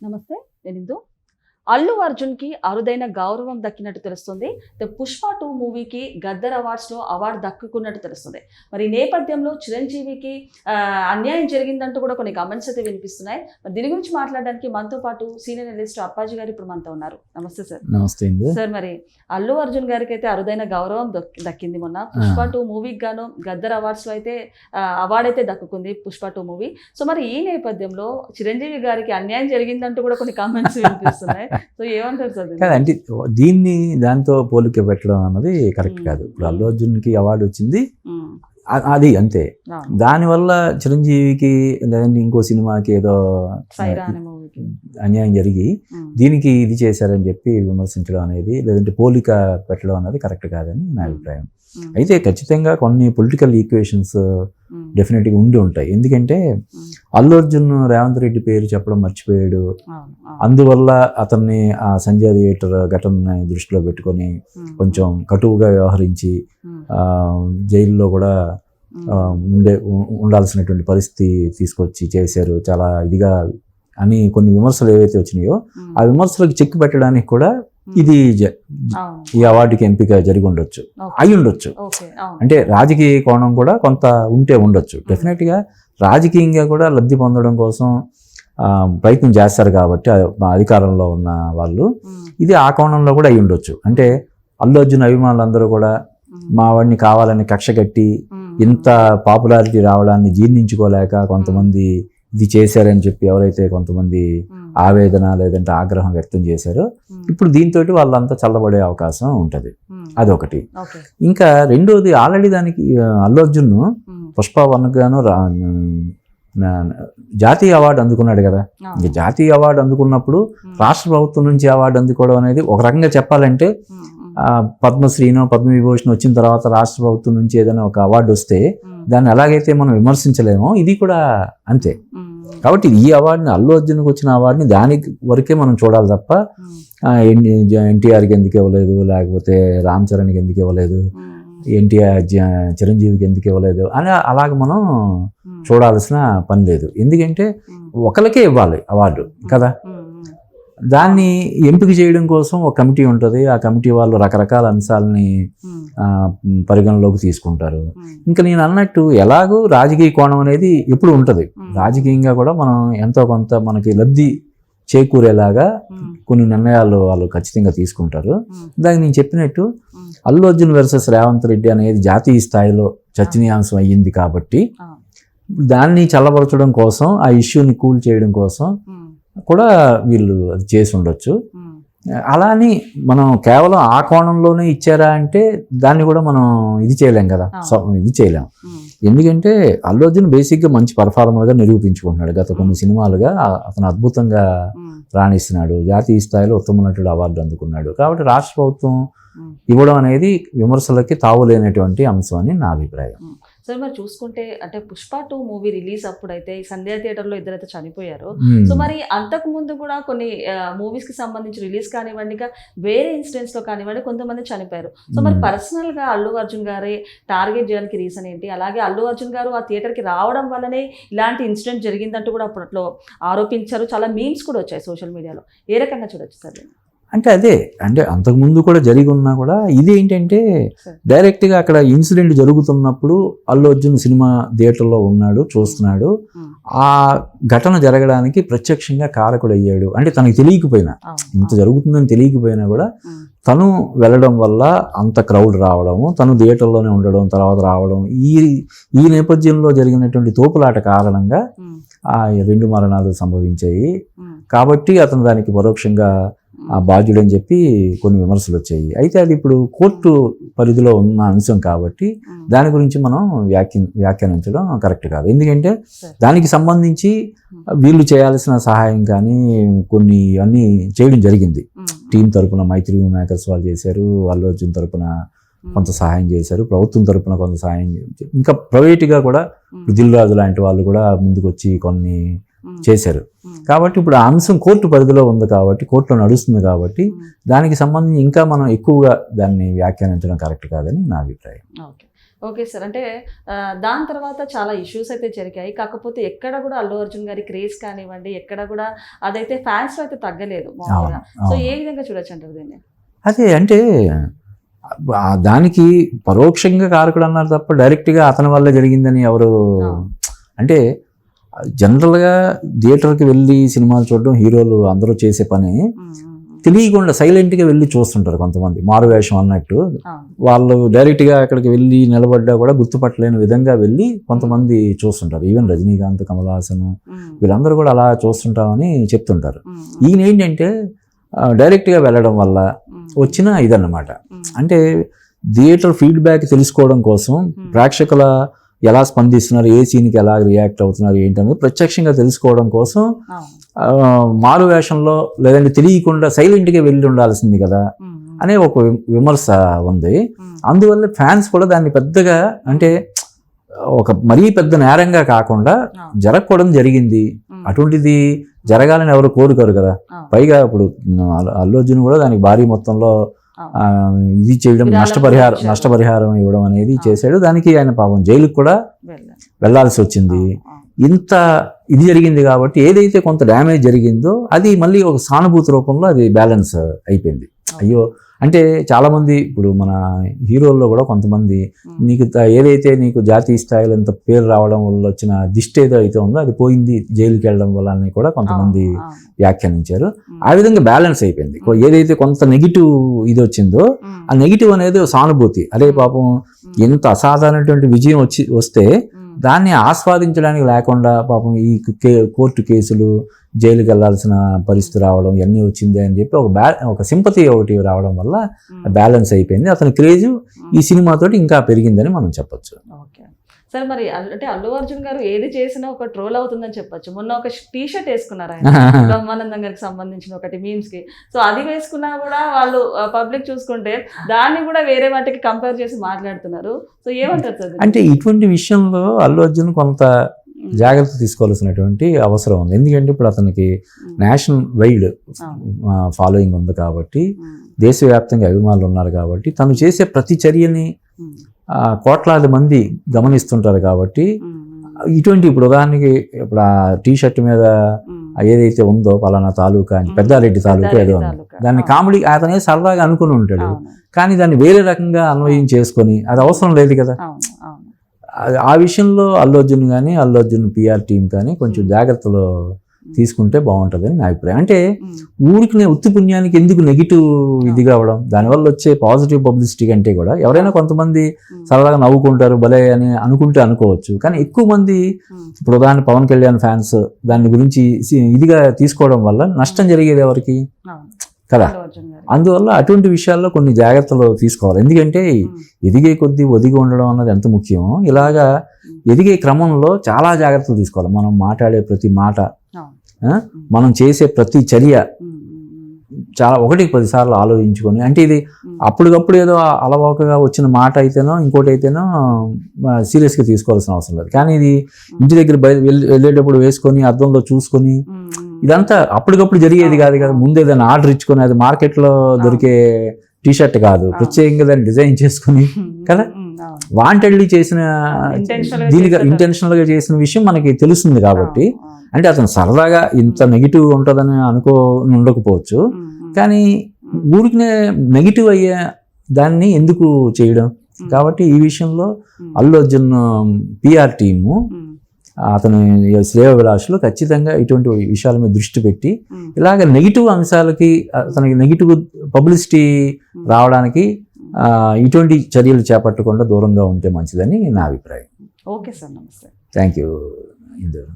నమస్తే నేను ఇందు అల్లు అర్జున్కి అరుదైన గౌరవం దక్కినట్టు తెలుస్తుంది. ద పుష్ప టూ మూవీకి గద్దర్ అవార్డ్స్లో అవార్డు దక్కుకున్నట్టు తెలుస్తుంది. మరి ఈ నేపథ్యంలో చిరంజీవికి అన్యాయం జరిగిందంటూ కూడా కొన్ని కమెంట్స్ అయితే వినిపిస్తున్నాయి. మరి దీని గురించి మాట్లాడడానికి మనతో పాటు సీనియర్ అనలిస్ట్ అప్పాజీ గారు ఇప్పుడు మనతో ఉన్నారు. నమస్తే సార్. నమస్తే సార్ మరి అల్లు అర్జున్ గారికి అయితే అరుదైన గౌరవం దక్- దక్కింది మొన్న. పుష్ప టూ మూవీకి గాను గద్దర్ అవార్డ్స్లో అయితే అవార్డు అయితే దక్కుకుంది పుష్ప టూ మూవీ. సో మరి ఈ నేపథ్యంలో చిరంజీవి గారికి అన్యాయం జరిగిందంటూ కూడా కొన్ని కామెంట్స్ వినిపిస్తున్నాయి. సో ఏమంటారు సార్ దీన్ని? కాదు అంటే దీన్ని దాంతో పోలిక పెట్టడం అన్నది కరెక్ట్ కాదు. ఇప్పుడు అల్లు అర్జున్కి అవార్డు వచ్చింది. అది అంతే. దానివల్ల చిరంజీవికి లేదంటే ఇంకో సినిమాకి ఏదో అన్యాయం జరిగి దీనికి ఇది చేశారని చెప్పి విమర్శించడం అనేది లేదంటే పోలిక పెట్టడం అనేది కరెక్ట్ కాదని నా అభిప్రాయం. అయితే ఖచ్చితంగా కొన్ని పొలిటికల్ ఈక్వేషన్స్ డెఫినెట్గా ఉండి ఉంటాయి. ఎందుకంటే అల్లు అర్జున్ రేవంత్ రెడ్డి పేరు చెప్పడం మర్చిపోయాడు. అందువల్ల అతన్ని ఆ సంజయ్ థియేటర్ ఘటనని దృష్టిలో పెట్టుకొని కొంచెం కటువుగా వ్యవహరించి జైల్లో కూడా ఉండే ఉండాల్సినటువంటి పరిస్థితి తీసుకొచ్చి చేశారు. చాలా ఇదిగా అని కొన్ని విమర్శలు ఏవైతే వచ్చినాయో ఆ విమర్శలకు చెక్ పెట్టడానికి కూడా ఇది. ఈ అవార్డుకి ఎంపిక జరిగి ఉండొచ్చు. అయి ఉండొచ్చు. అంటే రాజకీయ కోణం కూడా కొంత ఉంటే ఉండొచ్చు. డెఫినెట్గా రాజకీయంగా కూడా లబ్ధి పొందడం కోసం ఆ, ప్రయత్నం చేస్తారు కాబట్టి అధికారంలో ఉన్న వాళ్ళు. ఇది ఆ కోణంలో కూడా అయి ఉండొచ్చు. అంటే అల్లు అర్జున్ అభిమానులందరూ కూడా మా వాడిని కావాలని కక్ష కట్టి ఇంత పాపులారిటీ రావడాన్ని జీర్ణించుకోలేక కొంతమంది ఇది చేశారని చెప్పి ఎవరైతే కొంతమంది ఆవేదన లేదంటే ఆగ్రహం వ్యక్తం చేశారో ఇప్పుడు దీంతో వాళ్ళంతా చల్లబడే అవకాశం ఉంటుంది. అదొకటి. ఇంకా రెండోది ఆల్రెడీ దానికి అల్లు అర్జున్ పుష్ప వన్ గాను రా- నా- జాతీయ అవార్డు అందుకున్నాడు కదా. ఇంక జాతీయ అవార్డు అందుకున్నప్పుడు రాష్ట్ర ప్రభుత్వం నుంచి అవార్డు అందుకోవడం అనేది ఒక రకంగా చెప్పాలంటే పద్మశ్రీనో పద్మవిభూషణ్ వచ్చిన తర్వాత రాష్ట్ర ప్రభుత్వం నుంచి ఏదైనా ఒక అవార్డు వస్తే దాన్ని ఎలాగైతే మనం విమర్శించలేమో ఇది కూడా అంతే. కాబట్టి ఈ అవార్డుని అల్లు అర్జున్కి వచ్చిన అవార్డుని దానికి వరకే మనం చూడాలి తప్ప ఎన్టీఆర్కి ఎందుకు ఇవ్వలేదు లేకపోతే రామ్ చరణ్కి ఎందుకు ఇవ్వలేదు ఎన్టీఆర్ చిరంజీవికి ఎందుకు ఇవ్వలేదు అని అలాగ మనం చూడాల్సిన పని లేదు. ఎందుకంటే ఒకరికే ఇవ్వాలి అవార్డు కదా? దాన్ని ఎంపిక చేయడం కోసం ఒక కమిటీ ఉంటుంది. ఆ కమిటీ వాళ్ళు రకరకాల అంశాలని పరిగణలోకి తీసుకుంటారు. ఇంకా నేను అన్నట్టు ఎలాగూ రాజకీయ కోణం అనేది ఎప్పుడు ఉంటుంది. రాజకీయంగా కూడా మనం ఎంతో కొంత మనకి లబ్ధి చేకూరేలాగా కొన్ని నిర్ణయాలు వాళ్ళు ఖచ్చితంగా తీసుకుంటారు. దానికి నేను చెప్పినట్టు అల్లు అర్జున్ వర్సెస్ రేవంత్ రెడ్డి అనేది జాతీయ స్థాయిలో చర్చనీయాంశం అయ్యింది కాబట్టి దాన్ని చల్లబరచడం కోసం ఆ ఇష్యూని కూల్ చేయడం కోసం కూడా వీళ్ళు అది చేసి ఉండొచ్చు. అలా అని మనం కేవలం ఆ కోణంలోనే ఇచ్చారా అంటే దాన్ని కూడా మనం ఇది చేయలేం కదా. సో ఇది చేయలేం. ఎందుకంటే అల్లు అర్జున్ బేసిక్గా మంచి పర్ఫార్మర్గా నిరూపించుకుంటున్నాడు. గత కొన్ని సినిమాలుగా అతను అద్భుతంగా రాణిస్తున్నాడు. జాతీయ స్థాయిలో ఉత్తమ నటుడు అవార్డు అందుకున్నాడు. కాబట్టి రాష్ట్ర ప్రభుత్వం. ఇవ్వడం అనేది విమర్శలకి తావులేనటువంటి అంశం అని నా అభిప్రాయం. సరే మరి చూసుకుంటే అంటే పుష్ప టూ మూవీ రిలీజ్ అప్పుడైతే ఈ సంధ్యా థియేటర్లో ఇద్దరైతే చనిపోయారు. సో మరి అంతకు ముందు కూడా కొన్ని మూవీస్కి సంబంధించి రిలీజ్ కానివ్వండి ఇంకా వేరే ఇన్సిడెంట్స్లో కానివ్వండి కొంతమంది చనిపోయారు సో మరి మ్మ్. పర్సనల్గా అల్లు అర్జున్ గారే టార్గెట్ చేయడానికి రీజన్ ఏంటి అలాగే అల్లు అర్జున్ గారు ఆ థియేటర్కి రావడం వల్లనే ఇలాంటి ఇన్సిడెంట్ జరిగిందంటూ కూడా అప్పట్లో ఆరోపించారు చాలా మీమ్స్ కూడా వచ్చాయి సోషల్ మీడియాలో ఏ రకంగా చూడొచ్చు సార్? అంటే అదే అంటే అంతకుముందు కూడా జరిగి ఉన్నా కూడా ఇది ఏంటంటే. డైరెక్ట్గా అక్కడ ఇన్సిడెంట్ జరుగుతున్నప్పుడు అల్లు అర్జున్ సినిమా థియేటర్లో ఉన్నాడు చూస్తున్నాడు మ్మ్. ఆ ఘటన జరగడానికి ప్రత్యక్షంగా కారకుడు అయ్యాడు అంటే తనకి తెలియకపోయినా ఇంత జరుగుతుందని తెలియకపోయినా కూడా మ్మ్. తను వెళ్ళడం వల్ల అంత క్రౌడ్ రావడము తను థియేటర్లోనే ఉండడం తర్వాత రావడం ఈ ఈ నేపథ్యంలో జరిగినటువంటి తోపులాట కారణంగా మ్మ్. ఆ రెండు మరణాలు సంభవించాయి. కాబట్టి అతను దానికి పరోక్షంగా బాధ్యుడని చెప్పి కొన్ని విమర్శలు వచ్చాయి అయితే అది ఇప్పుడు కోర్టు పరిధిలో ఉన్న అంశం కాబట్టి. దాని గురించి మనం వ్యాఖ్య వ్యాఖ్యానించడం కరెక్ట్ కాదు ఎందుకంటే. దానికి సంబంధించి వీళ్ళు చేయాల్సిన సహాయం కానీ కొన్ని అన్నీ చేయడం జరిగింది. టీం తరపున మైత్రి మేకర్స్ వాళ్ళు చేశారు అల్లు అర్జున్ తరపున. కొంత సహాయం చేశారు ప్రభుత్వం తరపున కొంత సహాయం ఇంకా ప్రైవేట్గా కూడా. దిల్ రాజు లాంటి వాళ్ళు కూడా ముందుకు వచ్చి కొన్ని. చేశారు. కాబట్టి ఇప్పుడు ఆ అంశం కోర్టు పరిధిలో ఉంది కాబట్టి కోర్టులో నడుస్తుంది కాబట్టి. దానికి సంబంధించి ఇంకా మనం ఎక్కువగా దాన్ని వ్యాఖ్యానించడం కరెక్ట్ కాదని నా అభిప్రాయం ఓకే ఓకే సార్ అంటే దాని తర్వాత చాలా ఇష్యూస్ అయితే జరిగాయి కాకపోతే ఎక్కడ కూడా అల్లు అర్జున్ గారి క్రేజ్ కానివ్వండి ఎక్కడ కూడా అదైతే ఫ్యాన్స్ అయితే తగ్గలేదు మామూలుగా సో. ఏ విధంగా చూడొచ్చు అంటారు దీన్ని అదే అంటే దానికి పరోక్షంగా కారకుడు అన్నారు తప్ప డైరెక్ట్గా అతని వల్ల జరిగిందని ఎవరు. అంటే జనరల్గా థియేటర్కి వెళ్ళి సినిమాలు చూడడం హీరోలు అందరూ చేసే పని. తెలియకుండా సైలెంట్గా వెళ్ళి చూస్తుంటారు కొంతమంది. మారువేషం అన్నట్టు. వాళ్ళు డైరెక్ట్గా అక్కడికి వెళ్ళి నిలబడ్డా కూడా గుర్తుపట్టలేని విధంగా వెళ్ళి కొంతమంది చూస్తుంటారు. ఈవెన్ రజనీకాంత్ కమల్ హాసన్ ఉమ్, వీళ్ళందరూ కూడా అలా చూస్తుంటామని చెప్తుంటారు. ఈయన ఏంటంటే డైరెక్ట్గా వెళ్ళడం వల్ల వచ్చిన ఇదన్నమాట. అంటే థియేటర్ ఫీడ్బ్యాక్ తెలుసుకోవడం కోసం ప్రేక్షకుల ఎలా స్పందిస్తున్నారు ఏ సీన్కి ఎలా రియాక్ట్ అవుతున్నారు ఏంటనేది ప్రత్యక్షంగా తెలుసుకోవడం కోసం మారు వేషంలో లేదంటే తెలియకుండా సైలెంట్గా వెళ్ళి ఉండాల్సింది కదా అనే ఒక విమర్శ ఉంది. అందువల్ల ఫ్యాన్స్ కూడా దాన్ని పెద్దగా అంటే ఒక మరీ పెద్ద నేరంగా కాకుండా. జరగకూడదు జరిగింది. అటువంటిది జరగాలని ఎవరు కోరుకోరు కదా. పైగా ఇప్పుడు అల్లు- అర్జున్ కూడా దానికి భారీ మొత్తంలో ఇది చేయడం నష్టపరిహారం. నష్టపరిహారం ఇవ్వడం అనేది. చేశాడు దానికి ఆయన పాపం జైలుకు కూడా. వెళ్ళాల్సి వచ్చింది. ఇంత ఇది జరిగింది కాబట్టి ఏదైతే కొంత డ్యామేజ్ జరిగిందో అది మళ్ళీ ఒక సానుభూతి రూపంలో అది బ్యాలెన్స్ అయిపోయింది అయ్యో అంటే చాలా మంది ఇప్పుడు మన హీరోల్లో కూడా కొంతమంది నీకు ఏదైతే నీకు జాతీయ స్థాయిలో ఇంత పేరు రావడం వల్ల వచ్చిన దిష్టి ఏదో అయితే ఉందో అది పోయింది జైలుకి వెళ్ళడం వల్ల అని కూడా కొంతమంది. వ్యాఖ్యానించారు. ఆ విధంగా బ్యాలెన్స్ అయిపోయింది. ఏదైతే కొంత నెగిటివ్ ఇది వచ్చిందో ఆ నెగిటివ్ అనేది సానుభూతి. అదే పాపం ఎంత అసాధారణటువంటి విజయం వచ్చి వస్తే దాన్ని ఆస్వాదించడానికి లేకుండా పాపం ఈ కే- కోర్టు కేసులు జైలుకి వెళ్ళాల్సిన పరిస్థితి రావడం ఇవన్నీ వచ్చింది అని చెప్పి ఒక బ్యా ఒక సింపతి ఒకటి రావడం వల్ల బ్యాలెన్స్ అయిపోయింది. అతని క్రేజ్. ఈ సినిమాతోటి ఇంకా పెరిగిందని మనం చెప్పొచ్చు. ఓకే. సార్ మరి అంటే అల్లు అర్జున్ గారు ఏది చేసినా ఒక ట్రోల్ అవుతుందని చెప్పొచ్చు. మొన్న ఒక టీ షర్ట్ వేసుకున్నారు ఆయన. బ్రహ్మానందం గారికి సంబంధించిన ఒకటి మీమ్స్కి. సో అది వేసుకున్నా కూడా వాళ్ళు పబ్లిక్ చూసుకుంటే దాన్ని కూడా వేరే వాటికి కంపేర్ చేసి మాట్లాడుతున్నారు. సో ఏమంటారు? అంటే ఇటువంటి విషయంలో అల్లు అర్జున్ కొంత జాగ్రత్త తీసుకోవాల్సినటువంటి అవసరం ఉంది. ఎందుకంటే ఇప్పుడు అతనికి నేషనల్ వైడ్. ఫాలోయింగ్ ఉంది కాబట్టి దేశవ్యాప్తంగా అభిమానులు ఉన్నారు కాబట్టి తను చేసే ప్రతి చర్యని కోట్లాది మంది గమనిస్తుంటారు కాబట్టి ఇటువంటి ఇప్పుడు ఉదాహరణకి ఇప్పుడు ఆ టీ షర్ట్ మీద ఏదైతే ఉందో పలానా తాలూకా అని. పెద్దారెడ్డి తాలూకా ఏదో ఉంది. దాన్ని. కామెడీ అతనే సరదాగా అనుకుని ఉంటాడు కానీ దాన్ని వేరే రకంగా అన్వయం చేసుకొని అది అవసరం లేదు కదా. ఆ- విషయంలో అల్లు అర్జున్ కానీ అల్లు అర్జున్ పిఆర్ టీం కానీ కొంచెం. జాగ్రత్తలు తీసుకుంటే బాగుంటుందని నా అభిప్రాయం. అంటే ఊరికి ఉత్తి పుణ్యానికి ఎందుకు నెగిటివ్ ఇది కావడం దానివల్ల వచ్చే పాజిటివ్ పబ్లిసిటీ కంటే కూడా ఎవరైనా కొంతమంది సరదాగా నవ్వుకుంటారు భలే అని అనుకుంటే అనుకోవచ్చు. కానీ ఎక్కువ మంది ఇప్పుడు ఉదాహరణ పవన్ కళ్యాణ్ ఫ్యాన్స్ దాని గురించి ఇదిగా తీసుకోవడం వల్ల నష్టం జరిగేది ఎవరికి. కదా. అందువల్ల అటువంటి విషయాల్లో కొన్ని జాగ్రత్తలు తీసుకోవాలి. ఎందుకంటే ఎదిగే కొద్దీ ఒదిగి ఉండడం అన్నది ఎంత ముఖ్యమో ఇలాగా ఎదిగే క్రమంలో చాలా జాగ్రత్తలు తీసుకోవాలి. మనం మాట్లాడే ప్రతి మాట? మనం చేసే ప్రతి చర్య చాలా ఒకటికి పదిసార్లు ఆలోచించుకొని అంటే ఇది అప్పటికప్పుడు ఏదో అలవోకగా వచ్చిన మాట అయితేనో ఇంకోటి అయితేనో సీరియస్గా తీసుకోవాల్సిన అవసరం లేదు. కానీ ఇది ఇంటి దగ్గర వెళ్ళేటప్పుడు వేసుకొని అద్దంలో చూసుకొని ఇదంతా అప్పటికప్పుడు జరిగేది కాదు కదా. ముందు ఏదైనా ఆర్డర్ ఇచ్చుకొని అది మార్కెట్లో దొరికే టీ షర్ట్ కాదు. ప్రత్యేకంగా దాన్ని డిజైన్ చేసుకుని కదా? వాంటెడ్లీ చేసిన దీనిగా చేశారు. ఇంటెన్షనల్గా చేసిన విషయం మనకి తెలుస్తుంది కాబట్టి. అంటే అతను సరదాగా ఇంత నెగిటివ్ ఉంటుందని అనుకో ఉండకపోవచ్చు. కానీ ఊరికినే నెగిటివ్ అయ్యే దాన్ని ఎందుకు చేయడం? కాబట్టి ఈ విషయంలో అల్లు అర్జున్ పిఆర్ టీము అతని శ్రేయ విలాసులు ఖచ్చితంగా ఇటువంటి విషయాల మీద దృష్టి పెట్టి ఇలాగ నెగిటివ్ అంశాలకి అతనికి నెగిటివ్ పబ్లిసిటీ రావడానికి ఇటువంటి చర్యలు చేపట్టకుండా దూరంగా ఉంటే మంచిదని నా అభిప్రాయం. ఓకే సార్ నమస్తే. Thank you Indu.